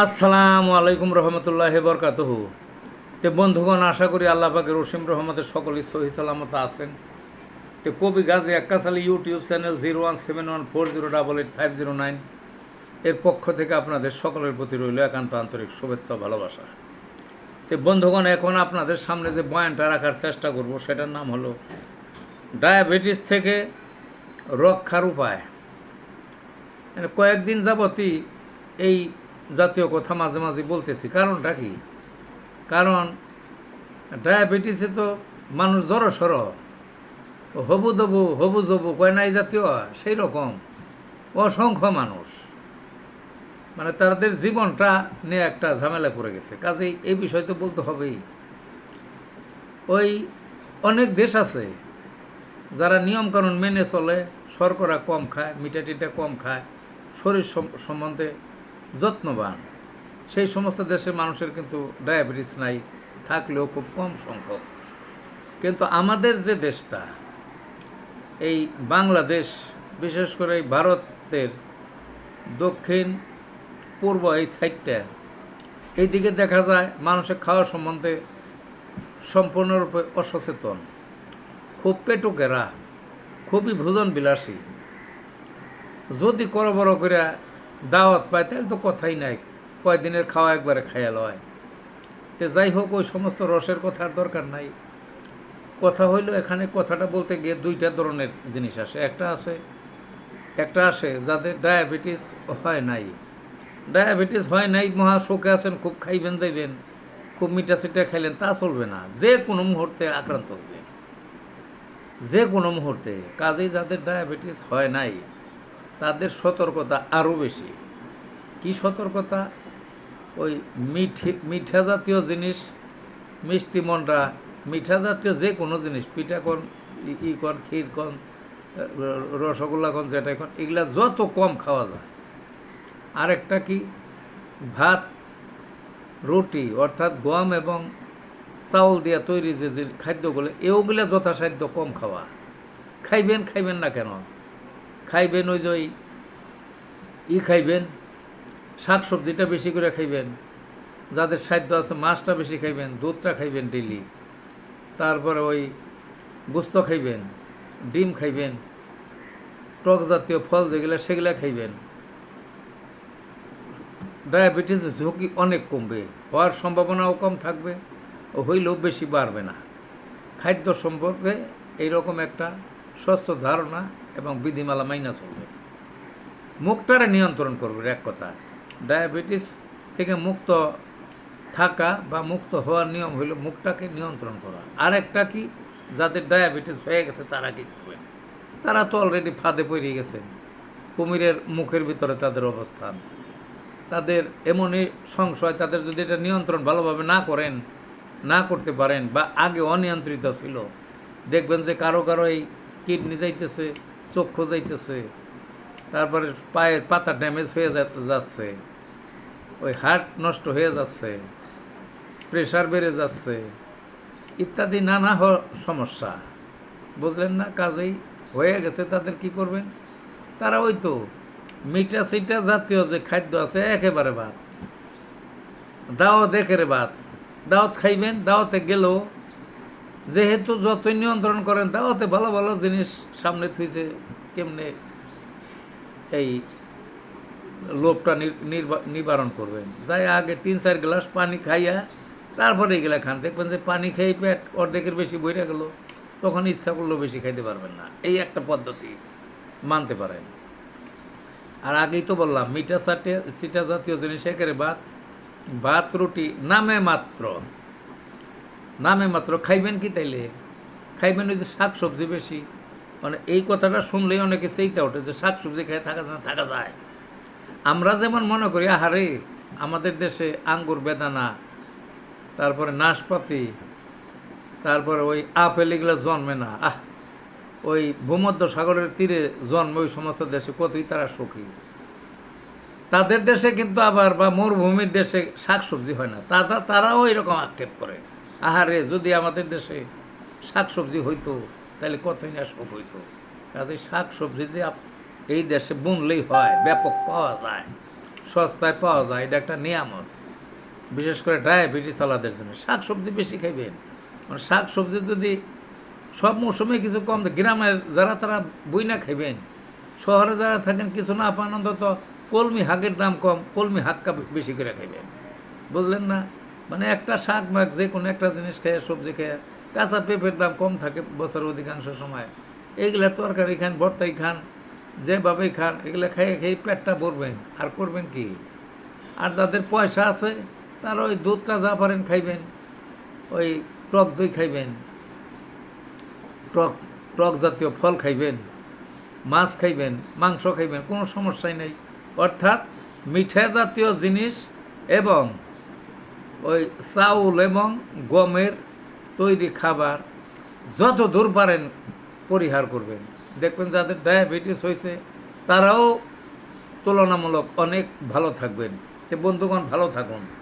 আসসালামু আলাইকুম রহমতুল্লাহ বরকাতহ। তে বন্ধুগণ, আশা করি আল্লাহ পাকের রসিম রহমতের সকলেই সহি সালামত আছেন। তো কবি Gazi Akkas Ali YouTube channel zero one seven one four zero double eight five zero nine এর পক্ষ থেকে আপনাদের সকলের প্রতি রইল একান্ত আন্তরিক শুভেচ্ছা ভালোবাসা। তো বন্ধুগণ, এখন আপনাদের সামনে যে বয়ানটা রাখার চেষ্টা করব, সেটার নাম হলো, ডায়াবেটিস থেকে রক্ষার উপায়। মানে কয়েকদিন যাবতই এই জাতীয় কথা মাঝে মাঝে বলতেছি। কারণটা কি? কারণ ডায়াবেটিসে তো মানুষ জড়ো সর হবু দবু, হবু জবু কয় নাই জাতীয়? সেই রকম। অসংখ্য মানুষ। মানে তাদের জীবনটা নিয়ে একটা ঝামেলা পড়ে গেছে। কাজেই এই বিষয় তো বলতে হবেই। ওই অনেক দেশ আছে যারা নিয়মকানুন মেনে চলে, শর্করা কম খায় মিঠা টিটা কম খায়, শরীর সম- সম্বন্ধে যত্নবান। সেই সমস্ত দেশের মানুষের কিন্তু ডায়াবেটিস নাই, থাকলেও খুব কম সংখ্যক। কিন্তু আমাদের যে দেশটা, এই বাংলাদেশ, বিশেষ করে এই ভারতের দক্ষিণ, পূর্ব এই সাইডটা, এইদিকে দেখা যায় মানুষের খাওয়া সম্বন্ধে সম্পূর্ণরূপে অসচেতন, খুব পেটুকেরা, খুবই ভোজন বিলাসী যদি করো বড় করে দাওয়াত পায়, তাহলে তো কথাই নাই। কয়দিনের খাওয়া একবারে খাইয়া লয়। তো যাই হোক, ওই সমস্ত রসের কথার দরকার নাই। কথা হইল এখানে কথাটা বলতে গিয়ে দুইটা ধরনের জিনিস আসে। একটা আছে একটা আসে যাদের ডায়াবেটিস হয় নাই। ডায়াবেটিস হয় নাই, মহা শোকে আছেন, খুব খাইবেন, যাইবেন, খুব মিঠা সিটা খাইলেন, তা চলবে না। যে কোনো মুহূর্তে আক্রান্ত হইবে যে কোনো মুহূর্তে। কাজেই যাদের ডায়াবেটিস হয় নাই তাদের সতর্কতা আরও বেশি। কি সতর্কতা? ওই মিঠি, মিঠা জাতীয় জিনিস, মিষ্টি মন্ডা, মিঠা জাতীয় যে কোনো জিনিস পিঠা কন ই- কন ক্ষীর কন রসগোল্লা কন কন এগুলা যত কম খাওয়া যায়। আরেকটা কি? ভাত, রুটি, অর্থাৎ গম এবং চাউল দিয়া তৈরি যে খাদ্যগুলো, এগুলো যথাসাধ্য কম খাওয়া। খাইবেন খাইবেন না কেন? খাইবেন ওই যে ই খাইবেন শাক সবজিটা বেশি করে খাইবেন, যাদের সাধ্য আছে মাছটা বেশি খাইবেন, দুধটা খাইবেন ডেলি তারপরে ওই গোস্ত খাইবেন, ডিম খাইবেন, টক জাতীয় ফল যেগুলো সেগুলো খাইবেন। ডায়াবেটিস ঝুঁকি অনেক কমবে, হওয়ার সম্ভাবনাও কম থাকবে ও হইলেও বেশি বাড়বে না। খাদ্য সম্পর্কে এইরকম একটা স্বস্থ ধারণা এবং বিধিমালা মাইনা চলবে। মুখটারে নিয়ন্ত্রণ করবে এক কথা ডায়াবেটিস থেকে মুক্ত থাকা বা মুক্ত হওয়ার নিয়ম হইল মুখটাকে নিয়ন্ত্রণ করা। আর একটা কি? যাদের ডায়াবেটিস হয়ে গেছে, তারা কি করবে? তারা তো অলরেডি ফাঁদে পড়ে গেছে। কুমিরের মুখের ভিতরে তাদের অবস্থান। তাদের এমনই সংশয়, তাদের যদি এটা নিয়ন্ত্রণ ভালোভাবে না করেন, না করতে পারেন বা আগে অনিয়ন্ত্রিত ছিল, দেখবেন যে কারও কারও এই কিডনি যাইতেছে চক্ষু যাইতেছে তারপরে পায়ের পাতা ড্যামেজ হয়ে যাচ্ছে। ওই হার্ট নষ্ট হয়ে যাচ্ছে। প্রেশার বেড়ে যাচ্ছে। ইত্যাদি নানা সমস্যা। বুঝলেন না? কাজেই হয়ে গেছে। তাদের কি করবেন? তারা ওই তো মিঠা সিটা জাতীয় যে খাদ্য আছে, একেবারে বাদ। দাও দেখে বাদ। দাওয়াত খাইবেন, দাওয়াতে গেলেও যেহেতু যতই নিয়ন্ত্রণ করেন দাওয়াতে ভালো ভালো জিনিস সামনে থুইছে কেমনে এই লোভটা নিবারণ করবেন। যাই আগে তিন, চার গ্লাস পানি খাইয়া, তারপরে এগুলা খান। দেখবেন যে পানি খেয়ে পেট অর্ধেকের বেশি বইরা গেল, তখন ইচ্ছা করলেও বেশি খাইতে পারবেন না। এই একটা পদ্ধতি মানতে পারেন। আর আগেই তো বললাম, মিঠা সাটে সিটা জাতীয় জিনিস একেবারে ভাত ভাত, রুটি, নামে মাত্র। নামে মাত্র খাইবেন কি তাইলে? খাইবেন ওই যে শাক সবজি বেশি। মানে এই কথাটা শুনলেই অনেকে সেইটা ওঠে যে শাক সবজি খেয়ে থাকা যায় থাকা যায়। আমরা যেমন মনে করি, আহারে, আমাদের দেশে আঙ্গুর বেদানা, তারপরে নাশপাতি, তারপরে ওই আপেল এগুলো জন্মে না। আহ, ওই ভূমধ্য সাগরের তীরে জন্ম ওই সমস্ত দেশে কতই তারা সুখী। তাদের দেশে কিন্তু আবার বা মরুভূমির দেশে শাকসবজি হয় না। তারা, তারাও এরকম আক্ষেপ করে। আহারে যদি আমাদের দেশে শাকসবজি হইতো তাহলে কতই না সুখ হইতো। কাজে শাকসবজি যে এই দেশে বুনলেই হয় ব্যাপক পাওয়া যায় সস্তায় পাওয়া যায় এটা একটা নিয়ামত। বিশেষ করে ডায়াবেটিস আলাদের জন্য। শাক সবজি বেশি খাইবেন। মানে শাক সবজি যদি সব মৌসুমে কিছু কম দেয়, গ্রামের যারা তারা বই না খাইবেন শহরে যারা থাকেন কিছু না পান অন্তত কলমি শাকের দাম কম কলমি শাকটা বেশি করে খাইবেন। বুঝলেন না? মানে একটা শাক মাক, যে কোনো একটা জিনিস খেয়ে সবজি খেয়ে কাঁচা পেঁপের দাম কম থাকে বছরের অধিকাংশ সময়। এইগুলা তরকারি খান, ভর্তাই খান, যেভাবেই খান, এগুলো খেয়ে খেয়ে পেটটা ভরবেন। আর করবেন কি? আর যাদের পয়সা আছে, তারা ওই দুধটা যা পারেন খাইবেন, ওই টক দই খাইবেন, টক টক জাতীয় ফল খাইবেন, মাছ খাইবেন, মাংস খাইবেন, কোনো সমস্যাই নেই। অর্থাৎ মিঠা জাতীয় জিনিস এবং ওই চাউল এবং গমের তৈরি খাবার যত দূর পারেন পরিহার করবেন। দেখবেন যাদের ডায়াবেটিস হয়েছে, তারাও তুলনামূলক অনেক ভালো থাকবেন। যে বন্ধুগণ, ভালো থাকুন।